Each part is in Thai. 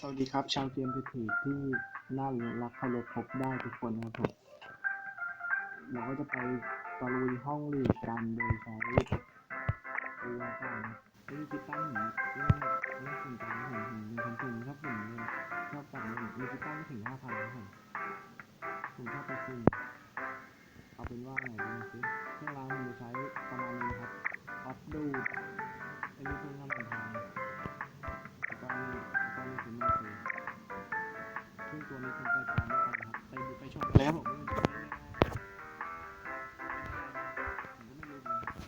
สวัสดีครับ ชาวเกมเพจที่น่ารักเคารพพบได้ทุกคนนะครับผมเราก็จะไปตะลุยห้องลีดกันโดยใช้ตัวก่อนนี่คิดตั้งหนึ่งเล่นเล่นสนใจนะผมผมเป็นคนถึงครับผมเนี่ยชอบตัดเล่นมีคิดตั้งไม่ถึงห้าพันนะผมผมชอบไปซิงเอาเป็นว่าไหนดูสิเครื่องรางผมจะใช้ประมาณนี้ครับออฟดูอันนี้เป็นคำสัมพันธ์แล้ ซึ่งตัวนี้ผมใส่ตามไม่ไปครับไปดูไปชมกันเลยครับผม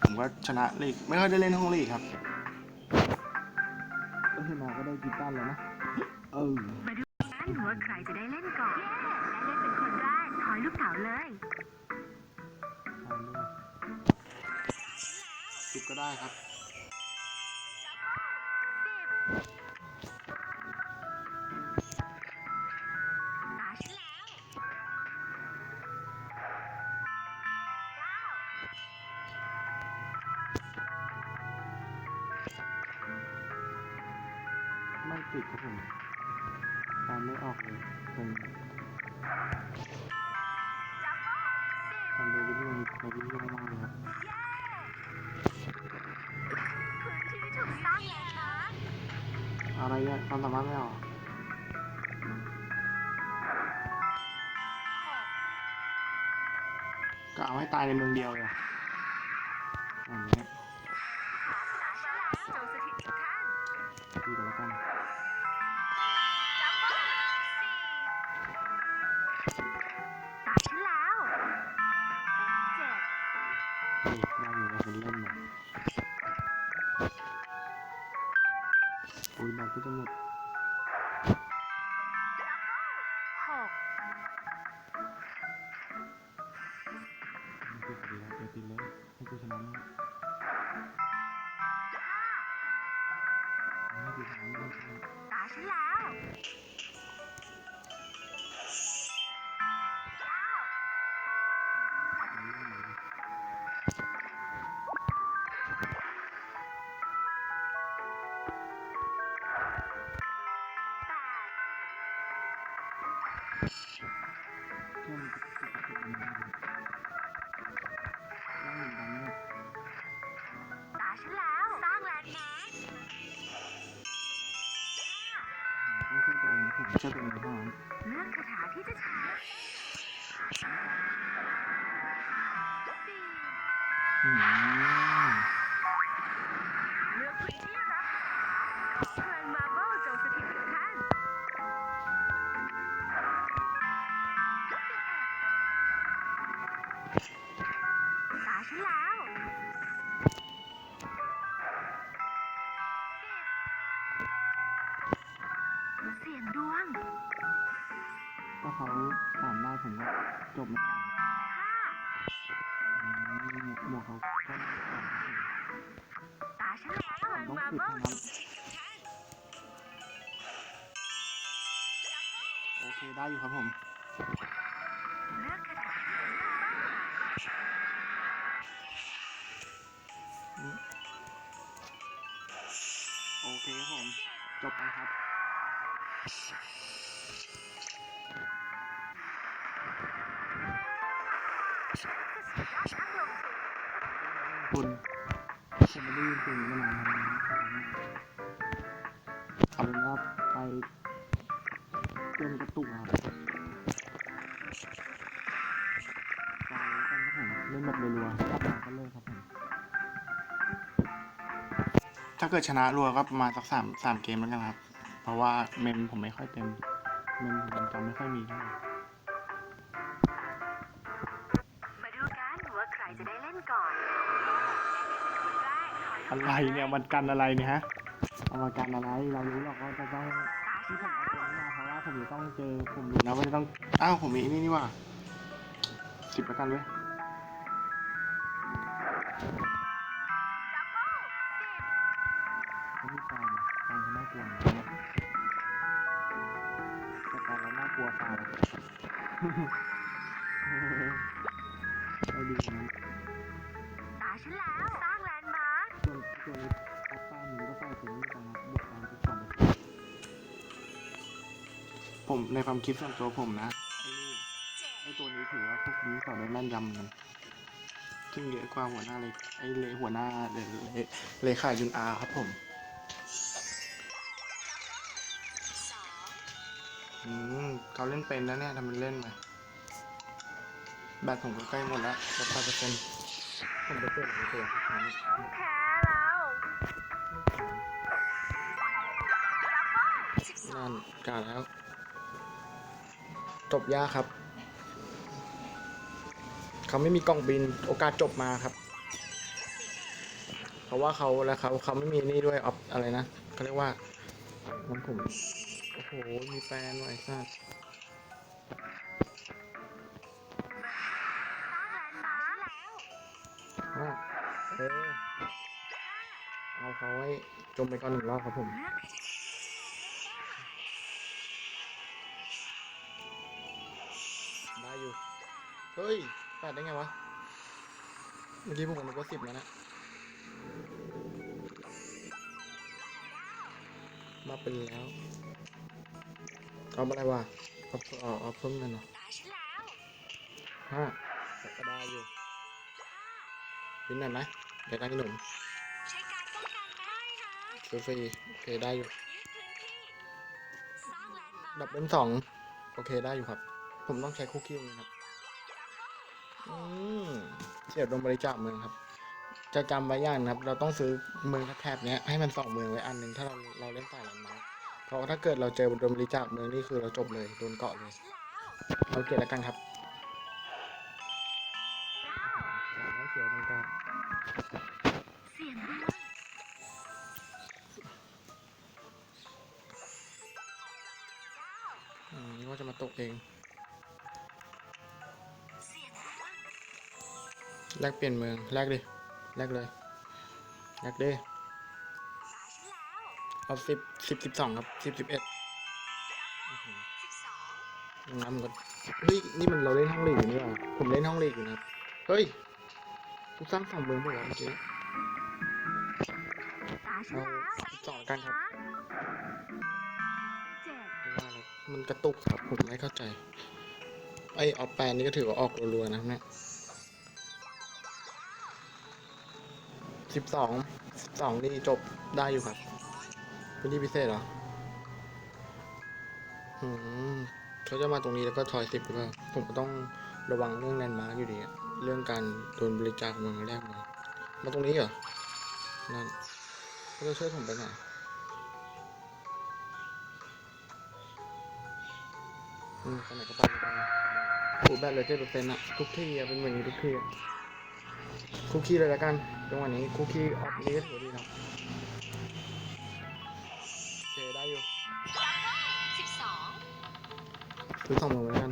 ผมก็ชนะลีกไม่ค่อยได้เล่นห้องลีกครับเอ้ยมาก็ได้กีตาร์แล้วนะเออมาดูกันว่าใครจะได้เล่นก่อนและเล่นเป็นคนแรกถอยลูกเต๋าเลยทานด้วยสิบก็ได้ครับ ไม่ติดครับผมตามไม่ออกเลยเป็นทำโดยวิธีการวิธีการมากเลยครับอะไรเนี่ยความสามารถไม่ออกก็เอาให้ตายในเมืองเดียวเลยอะอันนี้ เฮ้ยได้อ ตาฉันแล้ว สร้างแลนด์มาร์คห้าต้องช่วยตัวเองผมช่วยตัวเองเท่านั้นเลือกคาถาที่จะใช้สี่อืม จบไม่ได้ห้าอืมหมวกเขาตาฉันแล้วพลังต้องมาเบิลเท่านั้นโอเคได้อยู่ครับผมเลือกคาถาที่จะสร้างเป้าหมายโอเคครับผม จบไปครับ คุณผมไม่ได้ยินเสียงนี้มานานแล้วนะครับเอาเป็นว่าไปเกมกระตุกครับไปกันครับผมเล่นแบบรัวๆกลับมาก็เลิกครับผมถ้าเกิดชนะรัวก็ประมาณสักสามสามเกมแล้วกันครับ เพราะว่าเมมผมไม่ค่อยเต็ม เมมผมจำไม่ค่อยมีเท่าไหร่ อะไรเนี่ยมันกันอะไรเนี่ยฮะเอามากันอะไรเรารู้หรอกว่าจะต้องตาฉัที่นผมเอาตัวนี้มาเพราะว่าผมจะต้องเจอผมรู้นะว่าจะต้องอ้าวผมมีนี่นี่ว่าสิบแล้วกันเว้ยดับเบิ้ลสิบเขามีแฟนนะแฟนเขาน่ากลัวนะแต่แฟนเราน่ากลัวฝ่าไอ้ดีกว่านั้นตาฉันแล้ว ผมในความคิดส่วนตัวผมนะไอ้นี่ไอ้ตัวนี้ถือว่าควบคุมต่อได้แม่นยำเหมือนกันซึ่งเยอะกว่าหัวหน้าเลยไอ้เลหัวหน้าเลเลเลขายุนอาครับผมสองอืมเขาเล่นเป็นแล้วเนี่ยทำเป็นเล่นไปแบตผมก็ใกล้หมดแล้วลดไปเปอร์เซ็นต์ผมไปเปิดในตัวครับต้องแพ้แล้วนั่นกาแล้ว จบยากครับ เขาไม่มีกล่องบินโอกาสจบมาครับ เพราะว่าเขาแล้วเขาเขาไม่มีนี่ด้วยออฟอะไรนะเขาเรียกว่าน้ำผมโอ้โหมีแฟนว่ะไอ้สัสเออเอาเขาไว้จมไปก่อนหนึ่งรอบครับผม เฮ้ยแปดได้ไงวะ เมื่อกี้ผมนึกว่าสิบแล้วนะ มาเป็นแล้วเอาอะไรวะเอาเอาเอาเพิ่มกันเหรอตาฉันแล้วห้าก็ได้อยู่บินหน่อยไหมเดี๋ยวกันพี่หนุ่มใช้การป้องกันได้นะซื้อฟรีโอเคได้อยู่ ดับเบิลสองโอเคได้อยู่ครับ ผมต้องใช้คุกกี้นี้ครับ อืมเสียบลงบริจาคเมืองครับ จะจำไว้อย่างนะครับ เราต้องซื้อเมืองแถบๆเนี้ยให้มันสองเมืองไว้อันหนึ่งถ้าเราเราเล่นสายแลนด์มาร์คเพราะถ้าเกิดเราเจอโดนบริจาคเมืองนี่คือเราจบเลยโดนเกาะเลยฉันแล้วเอาเกตแล้วกันครับเก้าไม่เสียตรงกลางเสียงดวงอืมนี่ว่าจะมาตกเอง แลกเปลี่ยนเมืองแลกดิแลกเลยแลกดิตาฉันแล้วเอาสิบสิบสิบสองครับสิบสิบเอ็ดสิบสองน้ำก็เฮ้ยนี่มันเราเล่นห้องลีกอยู่นี่หว่าผมเล่นห้องลีกอยู่นะครับเฮ้ยกูสร้างสองเมืองเพื่อเมื่อกี้ตาฉันแล้วเอาสิบสองกันครับเจ็ดไม่ว่าแล้วมันกระตุกครับผมไม่เข้าใจไอออฟแปนนี่ก็ถือว่าออกรัวๆนะเนี่ย สิบสองสิบสองนี่จบได้อยู่ครับพื้นที่พิเศษเหรออืมเขาจะมาตรงนี้แล้วก็ทอยสิบหรือเปล่าผมก็ต้องระวังเรื่องแลนด์มาร์กอยู่ดีอะเรื่องการโดนบริจาคเมืองแรกมามาตรงนี้เหรอ นั่นเขาจะช่วยผมไปไหนอืมไปไหนก็ไปไปผูแบตเลยเจ็ดเปอร์เซ็นต์อะทุกที่อะเป็นแบบนี้ทุกที่อะ คุกกี้เลยละกันจังหวะนี้คุกกี้ออฟนี้ก็ถือว่าดีนะโอเคได้อยู่สิบสองซื้อสองหมื่นเหมือนกัน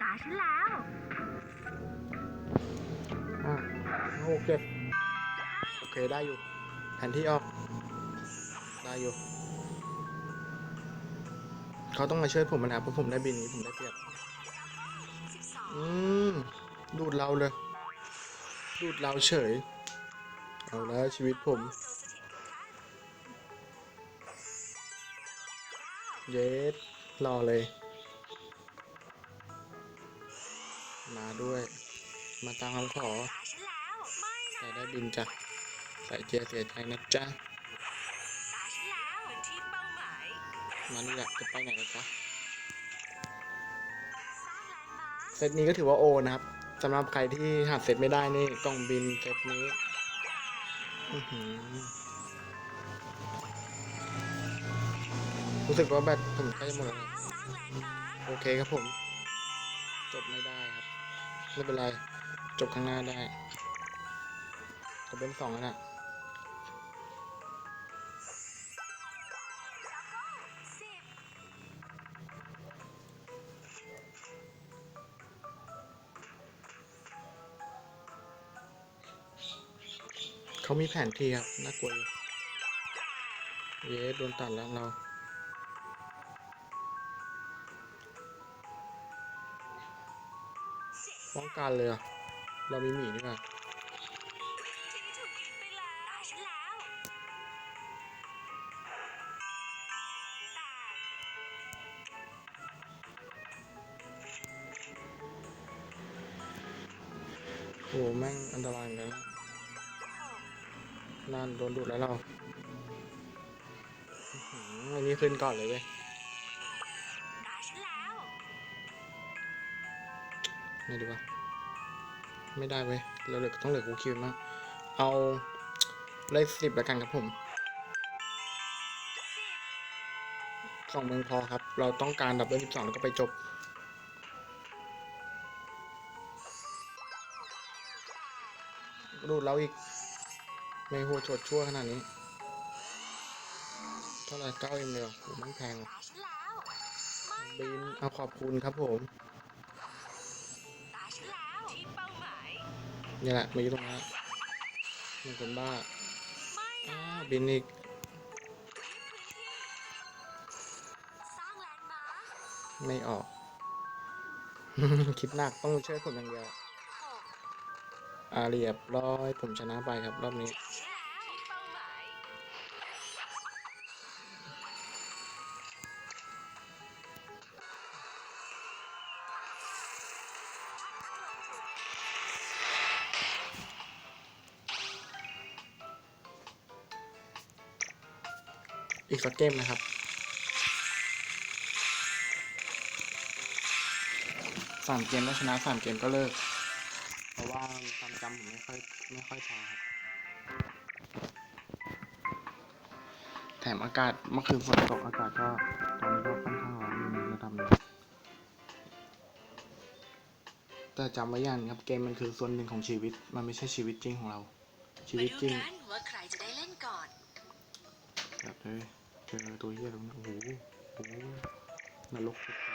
ตาฉันแล้วอ่าหกเจ็ดโอเคได้อยู่แผนที่ออกได้อยู่เขาต้องมาช่วยผมนะครับเพราะผมได้บินนี้ผมได้เปรียบสิบสองอืมดูดเราเลย ดูดเราเฉย เอาล้วชีวิตผม เยสรอเลย มาด้วย มาตามคำขอตาฉันแล้วไม่นะแต่ได้บินจ้ะ ใส่เจียเสียใจนะจ๊ะตาฉันแล้วพื้นที่เป้าหมายานี่แหละจะไปไหนกันจ๊ะสร้างแลนด์มาร์คเซตนี้ก็ถือว่าโอนะครับ สำหรับใครที่หาเซตไม่ได้นี่กล่องบินเซตนี้รู้สึกว่าแบตผมใกล้จะหมดแล้วโอเคครับผม จบไม่ได้ครับ ไม่เป็นไร จบข้างหน้าได้จะเป็นสองแล้วนะ เขามีแผนที่ครับน่ากลัวอยู่เย้โดนตัดแล้วเราป้องกันเลยอะเรามีหมีนี่ป่ะโอ้แม่งอันตรายเหมือนกันนะ นั่นโดนดูดแล้วเราอื้อหืออันนี้ขึ้นก่อนเลยเว้ยตาฉันแล้วไงดีวะไม่ได้เว้ย เราเหลือต้องเหลือกูคิวมาก เอาเลขสิบแล้วกันครับผมสองเมืองพอครับ เราต้องการดับเบิลสิบสองแล้วก็ไปจบดูดเราอีก ไม่หัวชดชั่วขนาดนี้ เท่าไหร่เก้าเอ็มเลยเหรอโหมันแพงว่ะตาฉันแล้วบินเอาขอบคุณครับผมตาฉันแล้วที่เป้าหมายนี่แหละมาอยู่ตรงนั้นหนึ่งคนบ้าไม่อ้าบินอีกสร้างแลนด์มาร์คไม่ออก คิดหนักต้องเชื่อผมอย่างเดียวหก อาเรียบร้อยผมชนะไปครับรอบนี้ยอีกสักเกมนะครับสามเกมแล้วชนะสามเกมก็เลิก เพราะว่าความจำผมไม่ค่อยไม่ค่อยพอครับแถมอากาศเมื่อคืนฝนตกอากาศก็ตอนนี้ก็ค่อนข้างร้อนอยู่ในระดับหนึงแต่จำไว้อย่างหนึงครับเกมมันคือส่วนหนึ่งของชีวิต มันไม่ใช่ชีวิตจริงของเรา ชีมาวิตดูจริงกันว่าใครจะได้เล่นก่อนแบบเลยเจอตัวเหี้ยตรงนี้โอ้โหโอ้โหนรกสุด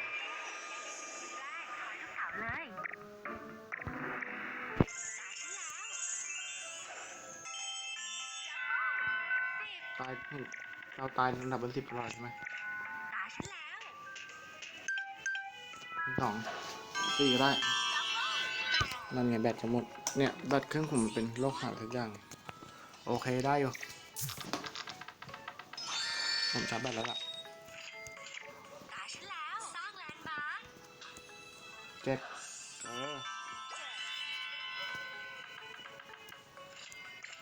นเราตายระดับเป็นสิบตลอดใช่ไหมตาฉันแล้วสองสี่ก็ได้ นั่นไงแบตจะหมด เนี่ยแบตเครื่องผมเป็นโรคขาดทุกอย่าง โอเคได้อยู่ ผมชาร์จแบตแล้วล่ะตาฉันแล้ว สร้างแลนด์มาร์คเจ็ด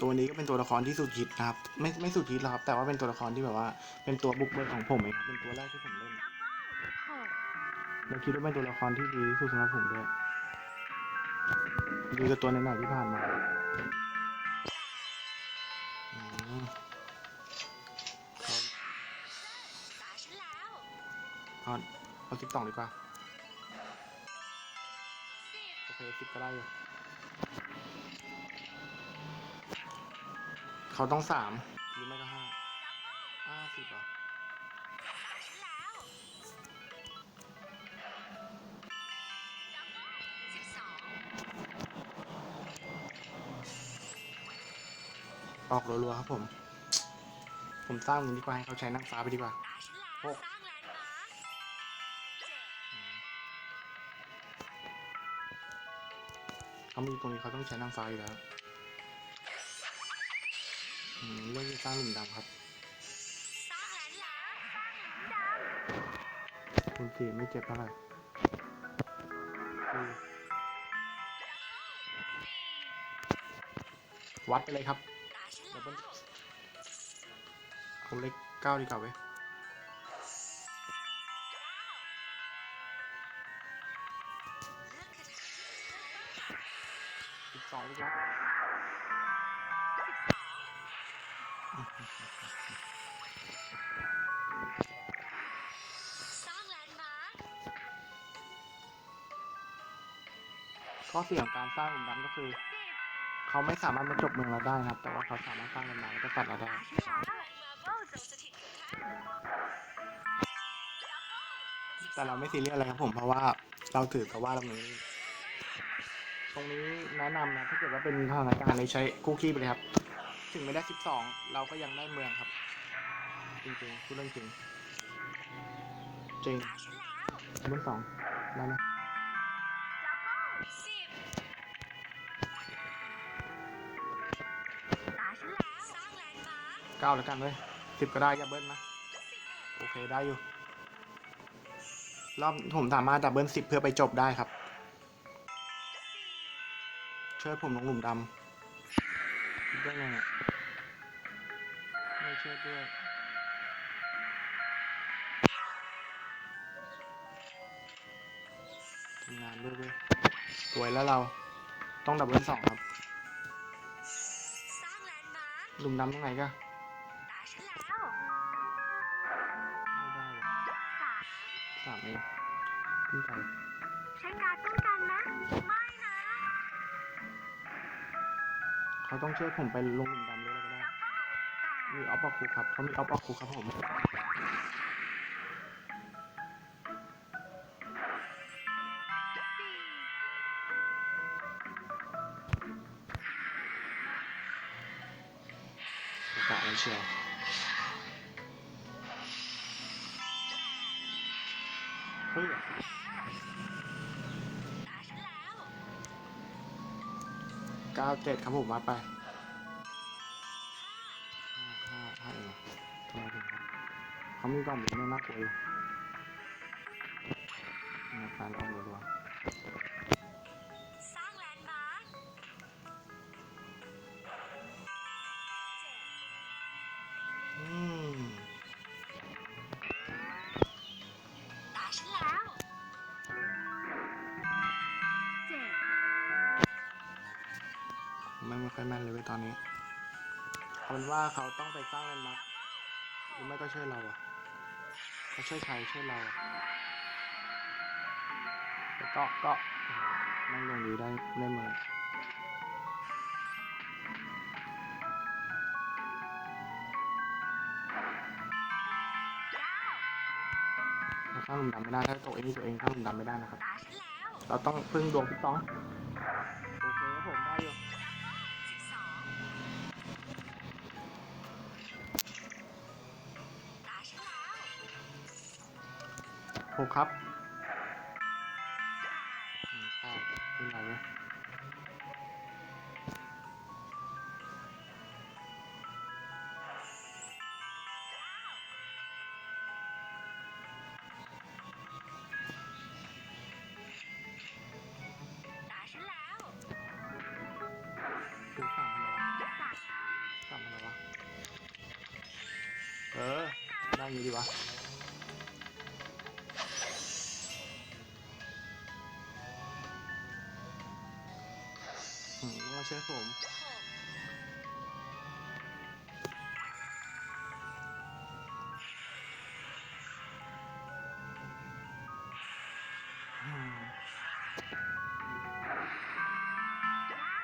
ตัวนี้ก็เป็นตัวละครที่สุดฮิตนะครับ ไม่ไม่สุดฮิตหรอกครับ แต่ว่าเป็นตัวละครที่แบบว่า เป็นตัวบุกเบิกของผมเองครับเป็นตัวแรกที่ผมเล่นเราคิดว่าเป็นตัวละครที่ดีที่สุดสำหรับผมด้วยดีกว่าตัวไหนๆที่ผ่านมาเอาเอาสิบสองดีกว่า โอเคสิบก็ได้อยู่ เขาต้องสามหรือไม่ก็ห้าห้าสิบหรอตาฉันแล้วสิบสองออกรัวๆครับผม ผมสร้างมันดีกว่าให้เขาใช้นั่งฟ้าไปดีกว่าหกสร้างแลนด์มาร์คเจ็ดเขามีตรงนี้เขาต้องใช้นั่งฟ้าอยู่แล้ว อืมเรื่องที่สร้างหลุมดำครับสร้างแลนด์มาร์คสร้างหลุมดำคุณสีไม่เจ็บเท่าไหร่วัดไปเลยครับตาฉันดับเบิลวเอาเลขเก้าดีกว่าเว้ยสิบสองลูกแล้วส ข้อเสียของการสร้างหลุมดำก็คือ เขาไม่สามารถมาจบเมืองเราได้นะครับ แต่ว่าเขาสามารถสร้างหลุมดำแล้วก็ตัดเราได้แต่เราไม่ซีเรียสอะไรครับผมเพราะว่าเราถือกับว่าเรามีตรงนี้แนะนำนะถ้าเกิดว่าเป็นสถานการณ์ในใช้คุกกี้ไปเลยครับ ถึงไม่ได้สิบสองเราก็ยังได้เมืองครับ จริงๆพูดเรื่องจริงจริงวันแล้วเรื่องสองได้ไหม เก้าแล้วกันเลยสิบก็ได้อย่าเบิ้ลนะสิบโอเคได้อยู่ รอบผมสามารถดับเบิลสิบเพื่อไปจบได้ครับโชชิดผมลงหลุมดำคิดได้ไงเนี่ยไม่เชิดด้วยทำงานด้วยเว้ยสวยแล้วเราต้องดับเบิลสองครับสร้างแลนด์มาร์คหลุมดำตรงไหนก็ ขึ้นไปใช้การป้องกันนะ ไม่นะเขาต้องเชื่อผมไปลงหลุมดำเลยแล้วก็ได้แต่มีออฟออกคูครับเขามีออฟออกคูครับผม เจ็ดครับผมมาไปห้าห้าเองทำไมถึงครับเขามีกล่องแบบนี้น่ากลัวอยู่มาการลองรัว ตอนนี้เอาเป็นว่าเขาต้องไปสร้างแลนด์มาร์คหรือไม่ก็ช่วยเราอะเขาช่วยใครช่วยเราอะแล้วก็ก็นั่งลงดีได้ได้เมือเก้าเราสร้างหลุมดำไม่ได้ถ้าตัวเองตัวเองสร้างหลุมดำไม่ได้นะครับตาฉันแล้วเราต้องพึ่งดวงพี่ต้อง หกครับแปดอืมเก้าขึ้นไปเว้ยตาฉันแล้วดูสามทำไมวะสามสามทำไมวะเออ ได้อยู่ดีวะ อืมต้องมาเชื่อผมหกอืมเก้า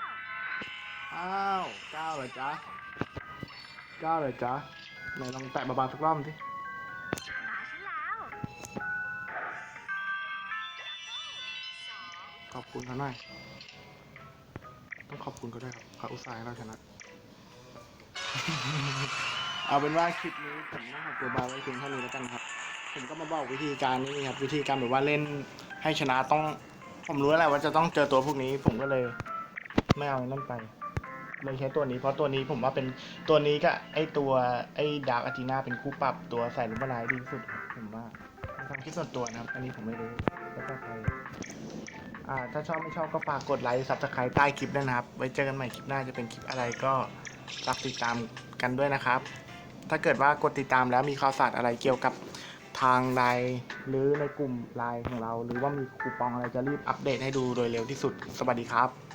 อ้าวเก้าเหรอจ๊ะเก้าเหรอจ๊ะไหนลองแตะเบาๆสักรอบสิตาฉันแล้วสองขอบคุณเขาหน่อยต้อง ขอบคุณเขาด้ครับเขาอุตส่าห์ให้เราชนะ เอาเป็นว่าคลิปนี้ผมต้องขอตัวบายไว้เพียงเท่านี้แล้วกันครับ ผมก็มาบอกวิธีการนี่ครับ วิธีการแบบว่าเล่นให้ชนะต้อง ผมรู้แล้วแหละว่าจะต้องเจอตัวพวกนี้ ผมก็เลย ไม่เอานั่นไปเลยใช้ตัวนี้เพราะตัวนี้ผมว่าเป็นตัวนี้กับไอตัวไอดาร์กอาจีนาเป็นคู่ปรับตัวใส่ลูกบลไลดีที่สุดผมว่าในความคิดส่วนตัวนะครับ อันนี้ผมไม่รู้แล้วก็ใคร อ่าถ้าชอบไม่ชอบก็ฝากกดไลค์ซับสไครต์ใต้คลิปด้วยนะครับ ไว้เจอกันใหม่คลิปหน้าจะเป็นคลิปอะไรก็ฝากติดตามกันด้วยนะครับ ถ้าเกิดว่ากดติดตามแล้วมีข่าวสารอะไรเกี่ยวกับทางไลน์หรือในกลุ่มไลน์ของเรา หรือว่ามีคูปองอะไรจะรีบอัปเดตให้ดูโดยเร็วที่สุด สวัสดีครับ